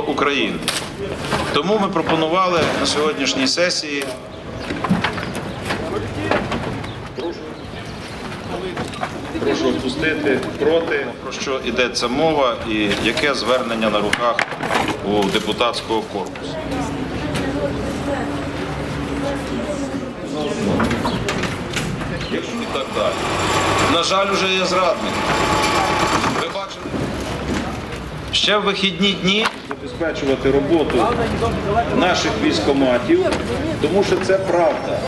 України. Тому ми пропонували на сьогоднішній сесії Прошу опустити проти, про що йдеться мова і яке звернення на руках у депутатського корпусу. І так далі. На жаль, вже є зрадник. Ви бачите? Ще в вихідні дні забезпечувати роботу наших військоматів, тому що це правда.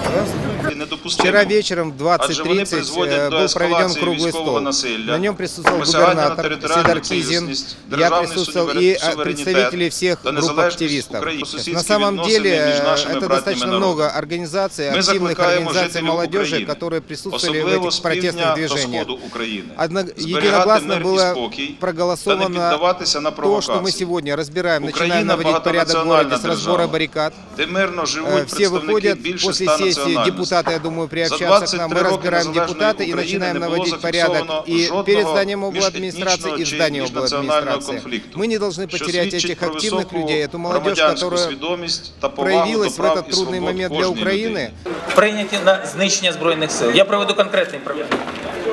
І недопустимо. Вчера вечером в Адже вони 20.30 призводять э, до был проведен ескалації круглый військового стол. насилля, На нем присутствовал посягання на губернатор територіальну Сидор Кизин, цілісність, я державний присутствовал суверен- и э, суверенітет представители всех та групп незалежність активистов. України, На сусідські самом відносини деле між э, нашими это братніми достаточно народами. много организаций, Ми активных закликаємо организаций жителів молодежи, України, которые присутствовали в особливо этих з півдня протестных та движениях. сходу України, Одно- зберігати единогласно мир і было спокій та не проголосовано піддаватися на то, что мы провокації. сегодня разбираем, Україна начинаем наводить порядок в городе с багатонаціональна разбора держава. баррикад. Де мирно Э, живуть Все представники выходят більше после ста сессии, національностей. депутаты, я думаю, За приобщаться к нам. 23 Мы роки разбираем незалежної депутаты и України начинаем не було наводить порядок зафіксовано и жодного перед зданием обл. міжетнічного администрации, и чи зданием обл. міжнаціонального администрации. конфлікту, Мы не должны що потерять свідчить этих про активных високу людей, эту молодежь, громадянську которая свідомість та повагу проявилась до в прав этот і трудный свобод момент для кожної Украины. людини. прийняті на знищення збройних сил. Я проведу конкретний проєкт.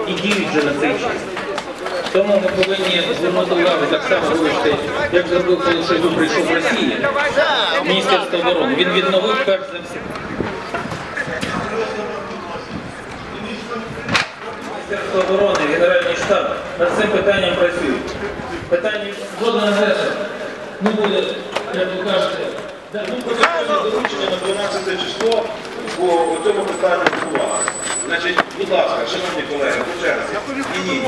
І діють вже на цей час. Тому ми повинні звернути увагу так само вибачте, як зробив, коли Шойгу прийшов в Росію, Міністерство оборони. Він відновив перш за все. Міністерство оборони, Генеральний штаб над цим питанням працюють. Питання жодного агресора не буде, як ви кажете, ну, доручення на 12 число по цьому питанню відбувалося. Значить, будь ласка, шановні колеги, по черзі. Ні, ні,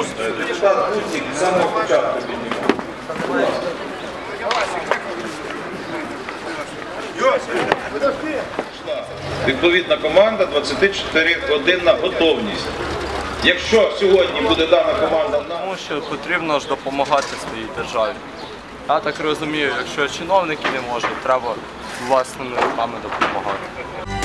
депутат Путник з самого початку піднімав. Будь ласка. Відповідна команда 24 годинна готовність. Якщо сьогодні буде дана команда Тому що потрібно ж допомагати своїй державі. Я так розумію, якщо чиновники не можуть, треба власними руками допомагати.